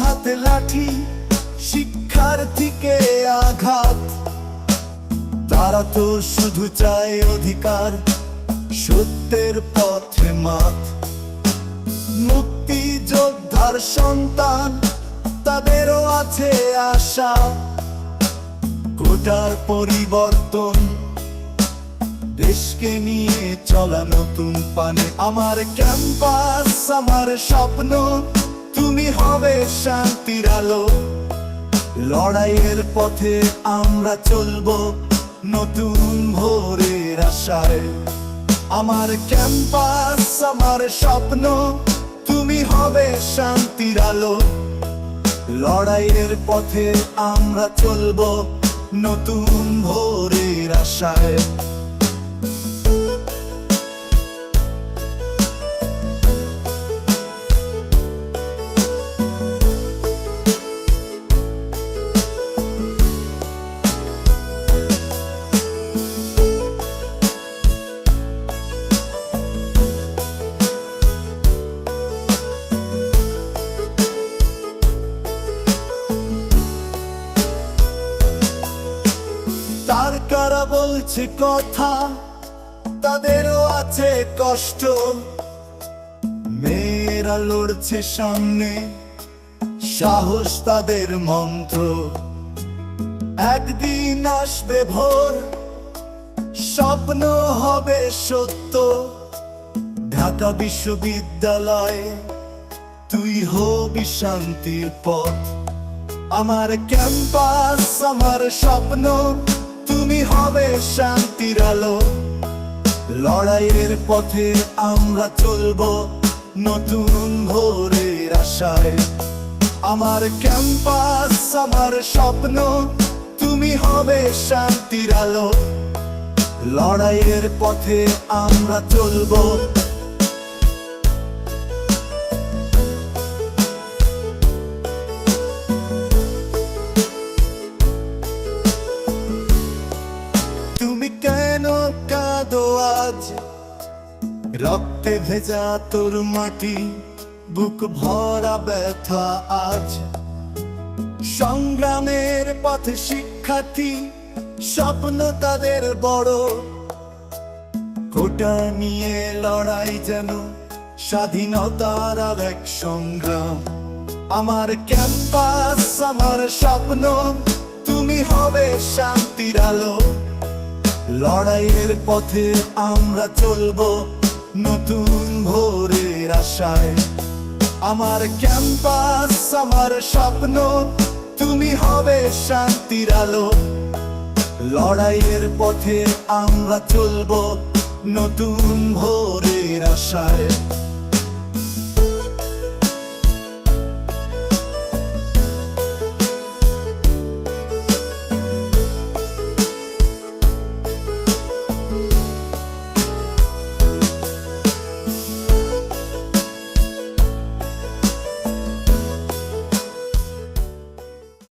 হাতে লাঠি তারা তো শুধু চায় অধিকার, সত্যের পথে মাত। মুক্তি যোদ্ধার সন্তান, তাদেরও আছে আশা। কোটার পরিবর্তন, দেশকে নিয়ে চলা নতুন পানে। আমার ক্যাম্পাস, আমার স্বপ্ন, তুমি হবে শান্তির আলো। লড়াইয়ের পথে আমরা চলবো। নতুন ভোরের আশায়। আমার ক্যাম্পাস, আমার স্বপ্ন, তুমি হবে শান্তির আলো। লড়াইয়ের পথে আমরা চলবো নতুন ভোরের আশায়। কারা বলছে কথা, তাদেরও আছে কষ্ট। মেয়েরা লড়ছে সামনে, সাহস তাদের মন্ত্র। একদিন আসবে ভোর, স্বপ্ন হবে সত্য। ঢাকা বিশ্ববিদ্যালয়ে তুই হবি শান্তির পথ। আমার ক্যাম্পাস, আমার স্বপ্ন। তুমি হবে শান্তির আলো। লড়াইয়ের পথে আমরা চলব নতুন ভোরের আশায়। আমার ক্যাম্পাস, আমার স্বপ্ন, তুমি হবে শান্তির আলো। লড়াইয়ের পথে আমরা চলবো রক্তে ভেজা তোর মাটি, বুক ভরা ব্যথা আজ। সংগ্রামের পথে শিক্ষার্থী, স্বপ্ন তাদের বড়। কোটা নিয়ে লড়াই যেন স্বাধীনতার আর এক সংগ্রাম। আমার ক্যাম্পাস, আমার স্বপ্ন, তুমি হবে শান্তির আলো। লড়াইয়ের পথে আমরা চলবো। নতুন ভোরের আশায়। আমার ক্যাম্পাস, আমার স্বপ্ন, তুমি হবে শান্তির আলো। লড়াইয়ের পথে আমরা চলবো নতুন ভোরের আশায়।